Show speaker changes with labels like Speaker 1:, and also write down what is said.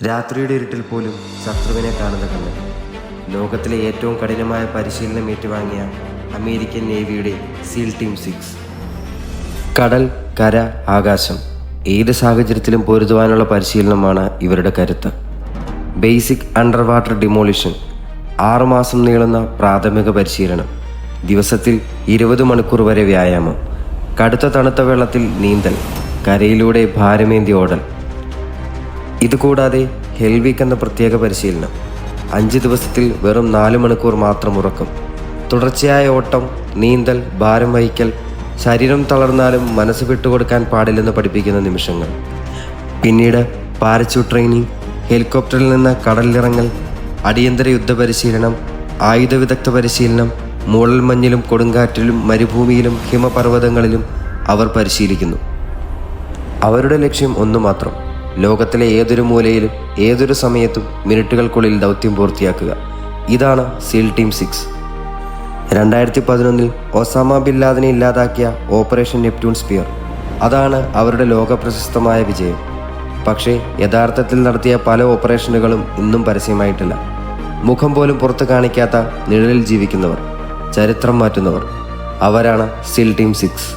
Speaker 1: രാത്രിയുടെ ഇരുട്ടിൽ പോലും ശത്രുവിനെ കാണുന്ന കണ്ണ് ലോകത്തിലെ ഏറ്റവും കഠിനമായ പരിശീലനം ഏറ്റുവാങ്ങിയ അമേരിക്കൻ നേവിയുടെ സീൽ ടീം സിക്സ് കടൽ കര ആകാശം ഏത് സാഹചര്യത്തിലും പൊരുതുവാനുള്ള പരിശീലനമാണ് ഇവരുടെ കരുത്ത്. ബേസിക് അണ്ടർ വാട്ടർ ഡിമോളിഷൻ ആറുമാസം നീളുന്ന പ്രാഥമിക പരിശീലനം ദിവസത്തിൽ ഇരുപത് മണിക്കൂർ വരെ വ്യായാമം കടുത്ത തണുത്ത വെള്ളത്തിൽ നീന്തൽ കരയിലൂടെ ഭാരമേന്തി ഓടൽ ഇതുകൂടാതെ ഹെൽവിക് എന്ന പ്രത്യേക പരിശീലനം. അഞ്ച് ദിവസത്തിൽ വെറും നാല് മണിക്കൂർ മാത്രം ഉറക്കം. തുടർച്ചയായ ഓട്ടം നീന്തൽ ഭാരം വഹിക്കൽ ശരീരം തളർന്നാലും മനസ്സ് വിട്ടുകൊടുക്കാൻ പാടില്ലെന്ന് പഠിപ്പിക്കുന്ന നിമിഷങ്ങൾ. പിന്നീട് പാരച്യൂട്ട് ട്രെയിനിങ് ഹെലികോപ്റ്ററിൽ നിന്ന് കടലിലിറങ്ങൽ അടിയന്തര യുദ്ധ പരിശീലനം ആയുധ വിദഗ്ധ പരിശീലനം മൂളൽ മഞ്ഞിലും കൊടുങ്കാറ്റിലും മരുഭൂമിയിലും ഹിമപർവതങ്ങളിലും അവർ പരിശീലിക്കുന്നു. അവരുടെ ലക്ഷ്യം ഒന്നു മാത്രം ലോകത്തിലെ ഏതൊരു മൂലയിലും ഏതൊരു സമയത്തും മിനിറ്റുകൾക്കുള്ളിൽ ദൗത്യം പൂർത്തിയാക്കുക. ഇതാണ് സീൽ ടീം സിക്സ് രണ്ടായിരത്തി പതിനൊന്നിൽ ഒസാമ ബില്ലാദിനെ ഇല്ലാതാക്കിയ ഓപ്പറേഷൻ നെപ്റ്റ്യൂൺ സ്പിയർ. അതാണ് അവരുടെ ലോകപ്രശസ്തമായ വിജയം. പക്ഷേ യഥാർത്ഥത്തിൽ നടത്തിയ പല ഓപ്പറേഷനുകളും ഇന്നും പരസ്യമായിട്ടില്ല. മുഖം പോലും പുറത്തു കാണിക്കാത്ത നിഴലിൽ ജീവിക്കുന്നവർ ചരിത്രം മാറ്റുന്നവർ അവരാണ് സീൽ ടീം സിക്സ്